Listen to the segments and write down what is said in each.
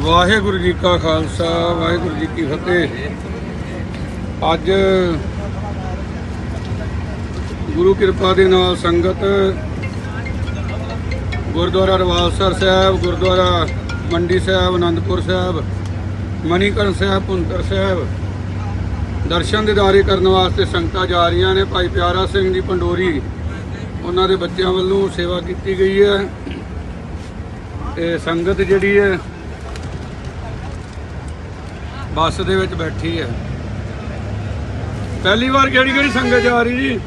ਵਾਹਿਗੁਰੂ ਜੀ ਕਾ ਖਾਲਸਾ, ਵਾਹਿਗੁਰੂ ਜੀ ਕੀ ਫਤਿਹ। ਅੱਜ ਗੁਰੂ ਕਿਰਪਾ ਦੇ ਨਾਲ ਸੰਗਤ ਗੁਰਦੁਆਰਾ ਰਵਾਲਸਰ ਸਾਹਿਬ, ਗੁਰਦੁਆਰਾ ਮੰਡੀ ਸਾਹਿਬ ਆਨੰਦਪੁਰ ਸਾਹਿਬ ਮਣੀਕਰਨ ਸਾਹਿਬ ਪੁੰਤਰ ਸਾਹਿਬ ਦਰਸ਼ਨ ਦਿਦਾਰੇ ਕਰਨ ਵਾਸਤੇ ਸੰਗਤਾਂ ਜਾ ਰਹੀਆਂ ਨੇ। ਭਾਈ ਪਿਆਰਾ ਸਿੰਘ ਦੀ ਪੰਡੋਰੀ, ਉਹਨਾਂ ਦੇ ਬੱਚਿਆਂ ਵੱਲੋਂ ਸੇਵਾ ਕੀਤੀ ਗਈ ਹੈ। ਤੇ ਸੰਗਤ ਜਿਹੜੀ ਹੈ ਬੱਸ ਦੇ ਵਿੱਚ ਬੈਠੀ ਹੈ। ਪਹਿਲੀ ਵਾਰ ਕਿਹੜੀ ਕਿਹੜੀ ਸੰਗਤ ਜਾ ਰਹੀ ਜੀ?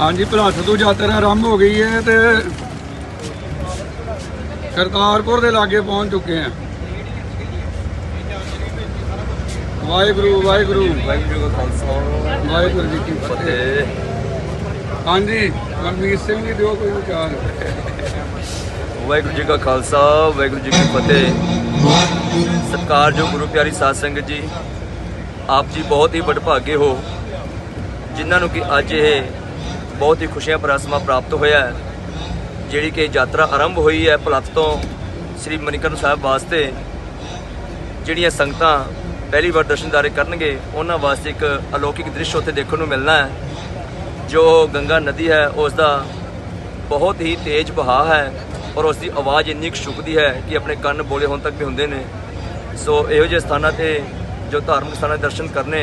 ਹਾਂਜੀ, ਭਲਾਸ ਤੋਂ ਯਾਤਰਾ ਆਰੰਭ ਹੋ ਗਈ ਹੈ ਤੇ ਕਰਤਾਰਪੁਰ ਦੇ ਲਾਗੇ ਪਹੁੰਚ ਚੁੱਕੇ ਹਾਂ। ਵਾਹਿਗੁਰੂ ਵਾਹਿਗੁਰੂ। ਵਾਹਿਗੁਰੂ ਜੀ ਕਾ ਖਾਲਸਾ। ਵਾਹਿਗੁਰੂ ਜੀ ਕੀ ਫਤਿਹ। ਹਾਂਜੀ ਮਨਮੀਤ ਸਿੰਘ ਜੀ ਦਿਓ ਕੋਈ ਵਿਚਾਰ। ਵਾਹਿਗੁਰੂ ਜੀ ਕਾ ਖਾਲਸਾ ਵਾਹਿਗੁਰੂ ਜੀ ਕੀ ਫਤਿਹ। ਸਤਿਕਾਰਯੋਗ ਗੁਰੂ ਪਿਆਰੀ ਸਾਧ ਸੰਗਤ ਜੀ ਆਪ ਜੀ ਬਹੁਤ ਹੀ ਵਡਭਾਗੇ ਹੋ ਜਿਨ੍ਹਾਂ ਨੂੰ ਕਿ ਅੱਜ ਇਹ ਬਹੁਤ ਹੀ ਖੁਸ਼ੀਆਂ ਭਰਾ ਸਮਾਂ ਪ੍ਰਾਪਤ ਹੋਇਆ ਹੈ ਜਿਹੜੀ ਕਿ ਯਾਤਰਾ ਆਰੰਭ ਹੋਈ ਹੈ ਭਲੱਥ ਤੋਂ ਸ੍ਰੀ ਮਨੀਕਰਨ ਸਾਹਿਬ ਵਾਸਤੇ ਜਿਹੜੀਆਂ ਸੰਗਤਾਂ ਪਹਿਲੀ ਵਾਰ ਦਰਸ਼ਨਦਾਰੇ ਕਰਨਗੇ, ਉਹਨਾਂ ਵਾਸਤੇ ਇੱਕ ਅਲੌਕਿਕ ਦ੍ਰਿਸ਼ ਉੱਥੇ ਦੇਖਣ ਨੂੰ ਮਿਲਣਾ ਹੈ। ਜੋ ਗੰਗਾ ਨਦੀ ਹੈ ਉਸ ਦਾ ਬਹੁਤ ਹੀ ਤੇਜ਼ ਬਹਾਅ ਹੈ ਔਰ ਉਸ ਦੀ ਆਵਾਜ਼ ਇੰਨੀ ਕੁ ਛੁਪਦੀ ਹੈ ਕਿ ਆਪਣੇ ਕੰਨ ਬੋਲੇ ਹੋਣ ਤੱਕ ਵੀ ਹੁੰਦੇ ਨੇ। ਸੋ ਇਹੋ ਜਿਹੇ ਸਥਾਨਾਂ ਤੇ ਜੋ ਧਾਰਮਿਕ ਸਥਾਨਾਂ ਦੇ ਦਰਸ਼ਨ ਕਰਨੇ,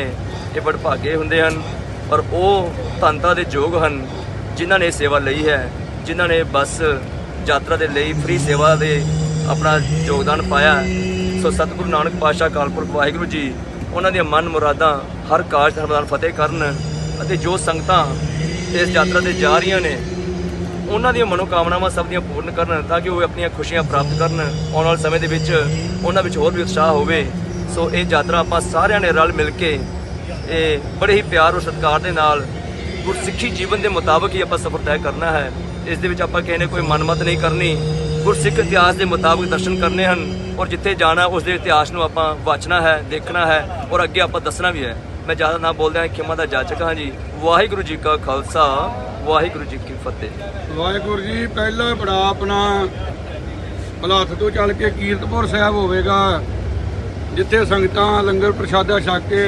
ਇਹ ਵਡਭਾਗੇ ਹੁੰਦੇ ਹਨ ਔਰ ਉਹ ਧੰਨਤਾ ਦੇ ਯੋਗ ਹਨ, ਜਿਨ੍ਹਾਂ ਨੇ ਸੇਵਾ ਲਈ ਹੈ, ਜਿਨ੍ਹਾਂ ਨੇ ਬੱਸ ਯਾਤਰਾ ਦੇ ਲਈ ਫ੍ਰੀ ਸੇਵਾ ਦੇ ਆਪਣਾ ਯੋਗਦਾਨ ਪਾਇਆ ਸੋ ਸਤਿਗੁਰੂ ਨਾਨਕ ਪਾਤਸ਼ਾਹ ਕਾਲਪੁਰਖ ਵਾਹਿਗੁਰੂ ਜੀ, ਉਹਨਾਂ ਦੀਆਂ ਮਨ ਮੁਰਾਦਾਂ ਹਰ ਕਾਜ ਧਰਮਦਾਨ ਫਤਿਹ ਕਰਨ ਅਤੇ ਜੋ ਸੰਗਤਾਂ ਇਸ ਯਾਤਰਾ ਤੇ ਜਾ ਰਹੀਆਂ ਨੇ, ਉਹਨਾਂ ਦੀਆਂ ਮਨੋਕਾਮਨਾਵਾਂ ਸਭ ਦੀਆਂ ਪੂਰਨ ਕਰਨ ਤਾਂ ਕਿ ਉਹ ਆਪਣੀਆਂ ਖੁਸ਼ੀਆਂ ਪ੍ਰਾਪਤ ਕਰਨ। ਆਉਣ ਵਾਲੇ ਸਮੇਂ ਦੇ ਵਿੱਚ ਉਹਨਾਂ ਵਿੱਚ ਹੋਰ ਵੀ ਉਤਸ਼ਾਹ ਹੋਵੇ। ਸੋ ਇਹ ਯਾਤਰਾ ਆਪਾਂ ਸਾਰਿਆਂ ਨੇ ਰਲ ਮਿਲ ਕੇ ਇਹ ਬੜੇ ਹੀ ਪਿਆਰ ਔਰ ਸਤਿਕਾਰ ਦੇ ਨਾਲ ਗੁਰਸਿੱਖੀ ਜੀਵਨ ਦੇ ਮੁਤਾਬਕ ਹੀ ਆਪਾਂ ਸਫ਼ਰ ਤੈਅ ਕਰਨਾ ਹੈ। ਇਸ ਦੇ ਵਿੱਚ ਆਪਾਂ ਕਿਸੇ ਨੇ ਕੋਈ ਮਨਮਤ ਨਹੀਂ ਕਰਨੀ। ਗੁਰਸਿੱਖ ਇਤਿਹਾਸ ਦੇ ਮੁਤਾਬਕ ਦਰਸ਼ਨ ਕਰਨੇ ਹਨ। ਔਰ ਜਿੱਥੇ ਜਾਣਾ, ਉਸ ਦੇ ਇਤਿਹਾਸ ਨੂੰ ਆਪਾਂ ਵਾਚਣਾ ਹੈ, ਦੇਖਣਾ ਹੈ ਔਰ ਅੱਗੇ ਆਪਾਂ ਦੱਸਣਾ ਵੀ ਹੈ। ਮੈਂ ਜ਼ਿਆਦਾ ਨਾ ਬੋਲਦਿਆਂ ਖਿਮਾ ਦਾ ਜਾਚਕ ਹਾਂ ਜੀ। ਵਾਹਿਗੁਰੂ ਜੀ ਕਾ ਖਾਲਸਾ, ਵਾਹਿਗੁਰੂ ਜੀ ਕੀ ਫਤਿਹ। ਵਾਹਿਗੁਰੂ ਜੀ, ਪਹਿਲਾ ਬੜਾ ਆਪਣਾ ਭਲਾਥ ਤੋਂ ਚੱਲ ਕੇ ਕੀਰਤਪੁਰ ਸਾਹਿਬ ਹੋਵੇਗਾ, ਜਿੱਥੇ ਸੰਗਤਾਂ ਲੰਗਰ ਪ੍ਰਸ਼ਾਦਾ ਛਕ ਕੇ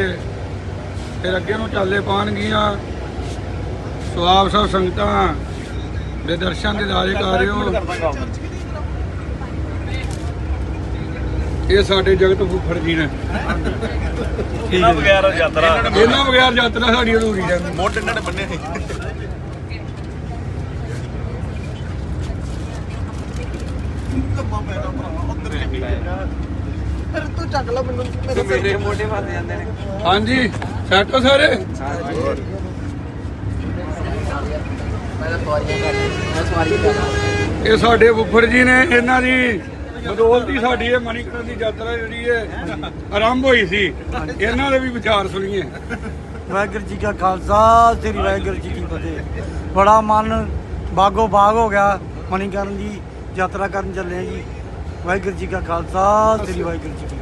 ਫਿਰ ਅੱਗੇ ਨੂੰ ਚੱਲੇ ਪਾਣਗੀਆਂ ਸੋ ਆਪ ਸਭ ਸੰਗਤਾਂ ਦੇ ਦਰਸ਼ਨ ਦੇ ਦਾਰੇ ਕਰ ਰਹੇ ਹੋ ਇਹ ਸਾਡੇ ਜਗਤ ਫੁੱਫੜ ਜੀ ਨੇ। ਇਹਨਾਂ ਬਗੈਰ ਯਾਤਰਾ ਇਹਨਾਂ ਬਗੈਰ ਯਾਤਰਾ ਸਾਡੀ ਅਧੂਰੀ ਹੈ। ਮੋਢ ਇਹਨਾਂ ਨੇ ਬੰਨੇ ਸੀ ਫਿਰ ਤੂੰ ਚੱਕ ਲੈ ਮੈਨੂੰ ਮੇਰੇ ਸਿਰ ਮੋਢੇ ਫਸ ਜਾਂਦੇ ਨੇ। ਹਾਂਜੀ ਸੈਟ ਹੋ ਸਾਰੇ? ਇਹ ਸਾਡੇ ਫੁੱਫੜ ਜੀ ਨੇ ਇਹਨਾਂ ਦੀ ਬਦੌਲਤ ਹੀ ਸਾਡੀ ਇਹ ਮਨੀਕਰਨ ਦੀ ਯਾਤਰਾ ਜਿਹੜੀ ਹੈ, ਆਰੰਭ ਹੋਈ ਸੀ। ਇਹਨਾਂ ਦੇ ਵੀ ਵਿਚਾਰ ਸੁਣੀਏ। ਵਾਹਿਗੁਰੂ ਜੀ ਕਾ ਖਾਲਸਾ, ਸ੍ਰੀ ਵਾਹਿਗੁਰੂ ਜੀ ਕੀ ਫਤਿਹ। ਬੜਾ ਮਨ ਬਾਗੋ ਬਾਗ ਹੋ ਗਿਆ ਮਨੀਕਰਨ ਦੀ ਯਾਤਰਾ ਕਰਨ ਚੱਲੇ ਜੀ। ਵਾਹਿਗੁਰੂ ਜੀ ਕਾ ਖਾਲਸਾ, ਸ੍ਰੀ ਵਾਹਿਗੁਰੂ ਜੀ